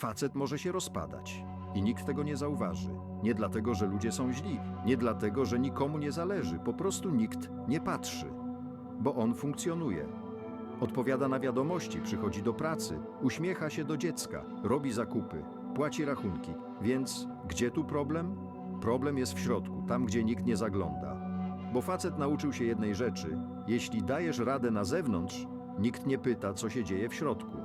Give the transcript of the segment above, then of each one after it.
Facet może się rozpadać i nikt tego nie zauważy. Nie dlatego, że ludzie są źli, nie dlatego, że nikomu nie zależy, po prostu nikt nie patrzy, bo on funkcjonuje. Odpowiada na wiadomości, przychodzi do pracy, uśmiecha się do dziecka, robi zakupy, płaci rachunki. Więc gdzie tu problem? Problem jest w środku, tam gdzie nikt nie zagląda. Bo facet nauczył się jednej rzeczy: jeśli dajesz radę na zewnątrz, nikt nie pyta, co się dzieje w środku.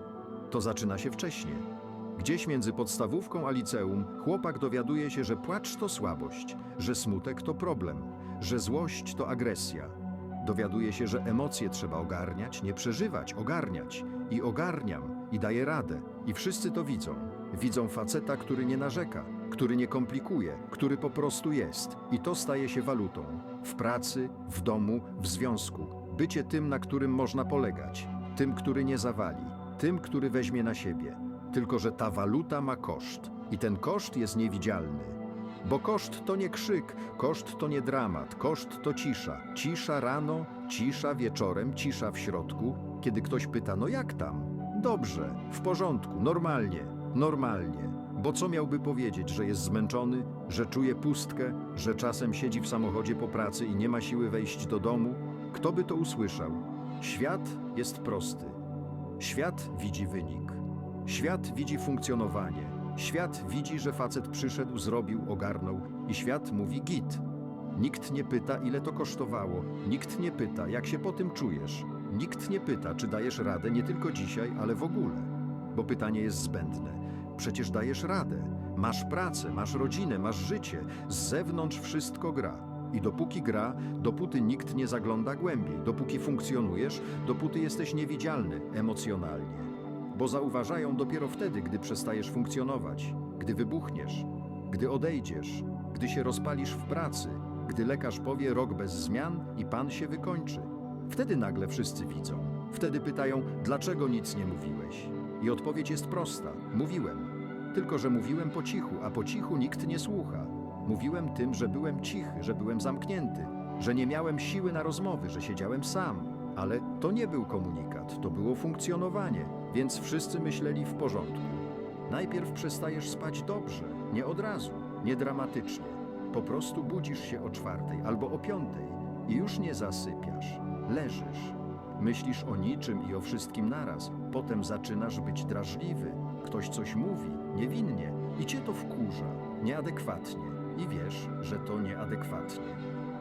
To zaczyna się wcześniej. Gdzieś między podstawówką a liceum chłopak dowiaduje się, że płacz to słabość, że smutek to problem, że złość to agresja. Dowiaduje się, że emocje trzeba ogarniać, nie przeżywać, ogarniać. I ogarniam, i daję radę. I wszyscy to widzą. Widzą faceta, który nie narzeka, który nie komplikuje, który po prostu jest. I to staje się walutą. W pracy, w domu, w związku. Bycie tym, na którym można polegać. Tym, który nie zawali. Tym, który weźmie na siebie. Tylko, że ta waluta ma koszt. I ten koszt jest niewidzialny. Bo koszt to nie krzyk, koszt to nie dramat, koszt to cisza. Cisza rano, cisza wieczorem, cisza w środku, kiedy ktoś pyta, no jak tam? Dobrze, w porządku, normalnie, normalnie. Bo co miałby powiedzieć, że jest zmęczony, że czuje pustkę, że czasem siedzi w samochodzie po pracy i nie ma siły wejść do domu? Kto by to usłyszał? Świat jest prosty. Świat widzi wynik. Świat widzi funkcjonowanie. Świat widzi, że facet przyszedł, zrobił, ogarnął i świat mówi git. Nikt nie pyta, ile to kosztowało. Nikt nie pyta, jak się po tym czujesz. Nikt nie pyta, czy dajesz radę nie tylko dzisiaj, ale w ogóle. Bo pytanie jest zbędne. Przecież dajesz radę. Masz pracę, masz rodzinę, masz życie. Z zewnątrz wszystko gra. I dopóki gra, dopóty nikt nie zagląda głębiej. Dopóki funkcjonujesz, dopóty jesteś niewidzialny emocjonalnie bo zauważają dopiero wtedy, gdy przestajesz funkcjonować, gdy wybuchniesz, gdy odejdziesz, gdy się rozpalisz w pracy, gdy lekarz powie rok bez zmian i pan się wykończy. Wtedy nagle wszyscy widzą. Wtedy pytają, dlaczego nic nie mówiłeś? I odpowiedź jest prosta: mówiłem. Tylko, że mówiłem po cichu, a po cichu nikt nie słucha. Mówiłem tym, że byłem cichy, że byłem zamknięty, że nie miałem siły na rozmowy, że siedziałem sam. Ale to nie był komunikat, to było funkcjonowanie, więc wszyscy myśleli w porządku. Najpierw przestajesz spać dobrze, nie od razu, nie dramatycznie. Po prostu budzisz się o czwartej albo o piątej i już nie zasypiasz, leżysz. Myślisz o niczym i o wszystkim naraz. Potem zaczynasz być drażliwy. Ktoś coś mówi, niewinnie i cię to wkurza, nieadekwatnie. I wiesz, że to nieadekwatnie.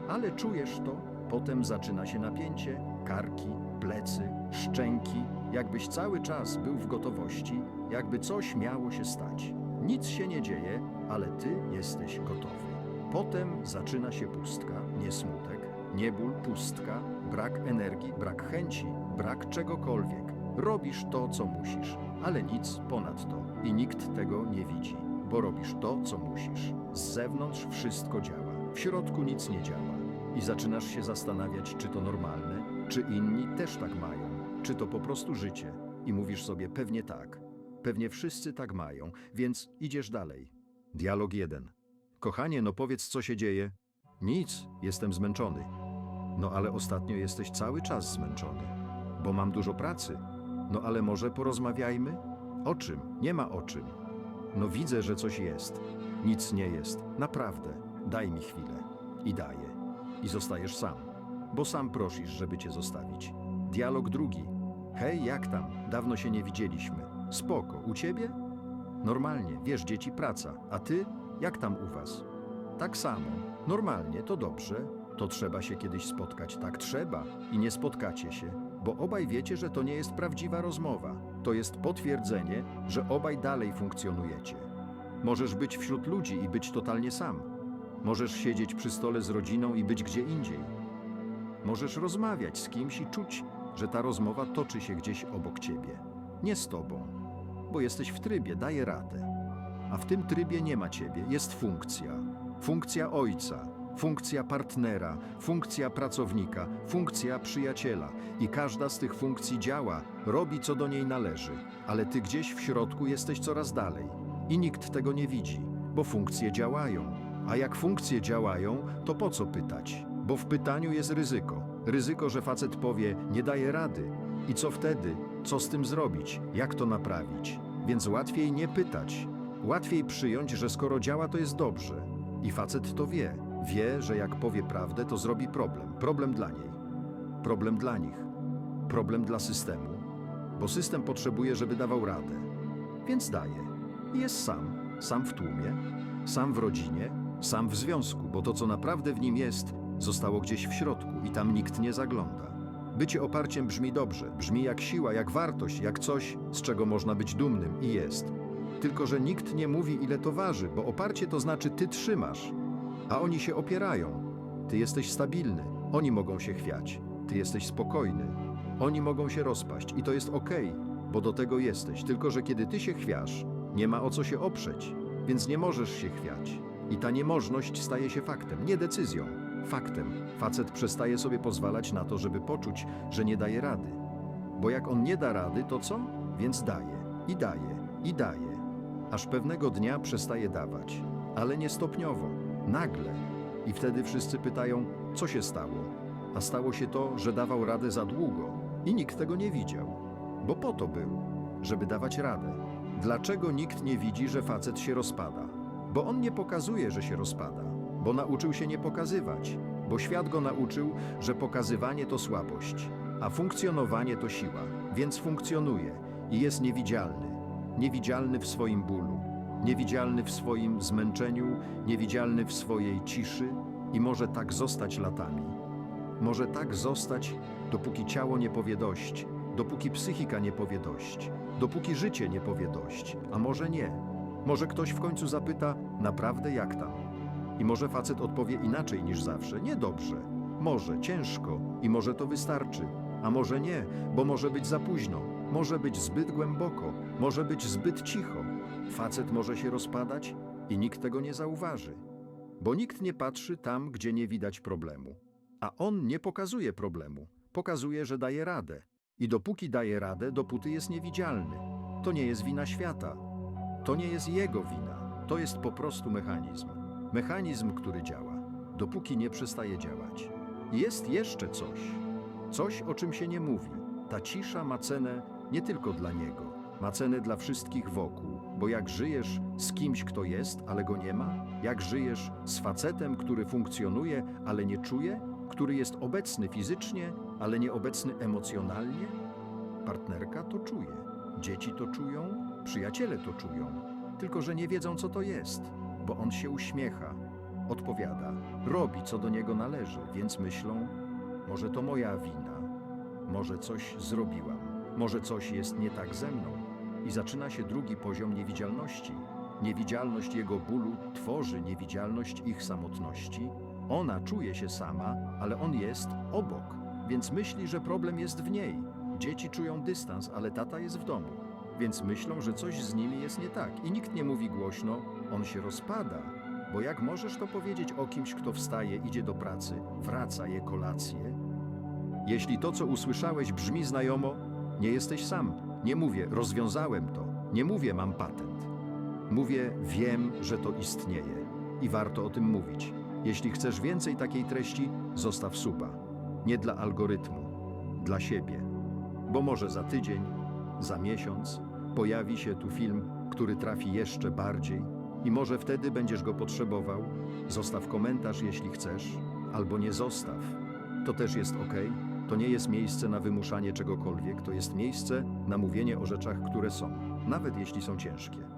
Ale czujesz to, potem zaczyna się napięcie, karki, plecy, szczęki, jakbyś cały czas był w gotowości, jakby coś miało się stać. Nic się nie dzieje, ale ty jesteś gotowy. Potem zaczyna się pustka, nie smutek, nie ból, pustka, brak energii, brak chęci, brak czegokolwiek. Robisz to, co musisz, ale nic ponad to i nikt tego nie widzi, bo robisz to, co musisz. Z zewnątrz wszystko działa, w środku nic nie działa. I zaczynasz się zastanawiać, czy to normalne, czy inni też tak mają, czy to po prostu życie. I mówisz sobie, pewnie tak, pewnie wszyscy tak mają, więc idziesz dalej. Dialog jeden. Kochanie, no powiedz, co się dzieje. Nic, jestem zmęczony. No ale ostatnio jesteś cały czas zmęczony, bo mam dużo pracy. No ale może porozmawiajmy? O czym? Nie ma o czym. No widzę, że coś jest. Nic nie jest. Naprawdę. Daj mi chwilę. I daję. I zostajesz sam. Bo sam prosisz, żeby cię zostawić. Dialog drugi. Hej, jak tam? Dawno się nie widzieliśmy. Spoko. U ciebie? Normalnie. Wiesz, dzieci, praca. A ty? Jak tam u was? Tak samo. Normalnie, to dobrze. To trzeba się kiedyś spotkać. Tak trzeba. I nie spotkacie się. Bo obaj wiecie, że to nie jest prawdziwa rozmowa. To jest potwierdzenie, że obaj dalej funkcjonujecie. Możesz być wśród ludzi i być totalnie sam. Możesz siedzieć przy stole z rodziną i być gdzie indziej. Możesz rozmawiać z kimś i czuć, że ta rozmowa toczy się gdzieś obok ciebie. Nie z tobą, bo jesteś w trybie, daje radę. A w tym trybie nie ma ciebie, jest funkcja. Funkcja ojca, funkcja partnera, funkcja pracownika, funkcja przyjaciela. I każda z tych funkcji działa, robi co do niej należy, ale ty gdzieś w środku jesteś coraz dalej. I nikt tego nie widzi, bo funkcje działają. A jak funkcje działają, to po co pytać? Bo w pytaniu jest ryzyko. Ryzyko, że facet powie, nie daje rady. I co wtedy? Co z tym zrobić? Jak to naprawić? więc łatwiej nie pytać. Łatwiej przyjąć, że skoro działa, to jest dobrze. I facet to wie. Wie, że jak powie prawdę, to zrobi problem. Problem dla niej. Problem dla nich. Problem dla systemu. Bo system potrzebuje, żeby dawał radę. Więc daje. I Jest sam. Sam w tłumie, sam w rodzinie, sam w związku, bo to, co naprawdę w nim jest, zostało gdzieś w środku i tam nikt nie zagląda. Bycie oparciem brzmi dobrze, brzmi jak siła, jak wartość, jak coś, z czego można być dumnym i jest. Tylko, że nikt nie mówi, ile to waży, bo oparcie to znaczy ty trzymasz, a oni się opierają. Ty jesteś stabilny, oni mogą się chwiać, ty jesteś spokojny. Oni mogą się rozpaść i to jest okej, bo do tego jesteś. Tylko, że kiedy ty się chwiasz, nie ma o co się oprzeć, więc nie możesz się chwiać. I ta niemożność staje się faktem, nie decyzją, faktem. Facet przestaje sobie pozwalać na to, żeby poczuć, że nie daje rady. Bo jak on nie da rady, to co? Więc daje, i daje, i daje. Aż pewnego dnia przestaje dawać, ale nie stopniowo, nagle. I wtedy wszyscy pytają, co się stało? A stało się to, że dawał radę za długo i nikt tego nie widział. Bo po to był, żeby dawać radę. Dlaczego nikt nie widzi, że facet się rozpada? Bo on nie pokazuje, że się rozpada, bo nauczył się nie pokazywać, bo świat go nauczył, że pokazywanie to słabość, a funkcjonowanie to siła, więc funkcjonuje i jest niewidzialny. Niewidzialny w swoim bólu, niewidzialny w swoim zmęczeniu, niewidzialny w swojej ciszy i może tak zostać latami. Może tak zostać, dopóki ciało nie powie dość, dopóki psychika nie powie dość, dopóki życie nie powie dość, a może nie. Może ktoś w końcu zapyta, naprawdę jak tam? I może facet odpowie inaczej niż zawsze, niedobrze. Może ciężko i może to wystarczy, a może nie, bo może być za późno, może być zbyt głęboko, może być zbyt cicho. Facet może się rozpadać i nikt tego nie zauważy, bo nikt nie patrzy tam, gdzie nie widać problemu. A on nie pokazuje problemu, pokazuje, że daje radę. I dopóki daje radę, dopóty jest niewidzialny. To nie jest wina świata. To nie jest jego wina. To jest po prostu mechanizm. Mechanizm, który działa, dopóki nie przestaje działać. Jest jeszcze coś. Coś, o czym się nie mówi. Ta cisza ma cenę nie tylko dla niego, ma cenę dla wszystkich wokół. Bo jak żyjesz z kimś, kto jest, ale go nie ma, jak żyjesz z facetem, który funkcjonuje, ale nie czuje, który jest obecny fizycznie, ale nieobecny emocjonalnie, partnerka to czuje, dzieci to czują, przyjaciele to czują, tylko że nie wiedzą, co to jest, bo on się uśmiecha, odpowiada, robi, co do niego należy, więc myślą, może to moja wina, może coś zrobiłam, może coś jest nie tak ze mną. I zaczyna się drugi poziom niewidzialności. Niewidzialność jego bólu tworzy niewidzialność ich samotności. Ona czuje się sama, ale on jest obok, więc myśli, że problem jest w niej. Dzieci czują dystans, ale tata jest w domu, więc myślą, że coś z nimi jest nie tak. I nikt nie mówi głośno, on się rozpada. Bo jak możesz to powiedzieć o kimś, kto wstaje, idzie do pracy, wraca, je kolację, jeśli to, co usłyszałeś, brzmi znajomo, nie jesteś sam. Nie mówię, rozwiązałem to. Nie mówię, mam patent. Mówię, wiem, że to istnieje i warto o tym mówić. Jeśli chcesz więcej takiej treści, zostaw suba. Nie dla algorytmu, dla siebie. Bo może za tydzień, za miesiąc pojawi się tu film, który trafi jeszcze bardziej i może wtedy będziesz go potrzebował. Zostaw komentarz, jeśli chcesz, albo nie zostaw. To też jest ok. To nie jest miejsce na wymuszanie czegokolwiek, to jest miejsce na mówienie o rzeczach, które są, nawet jeśli są ciężkie.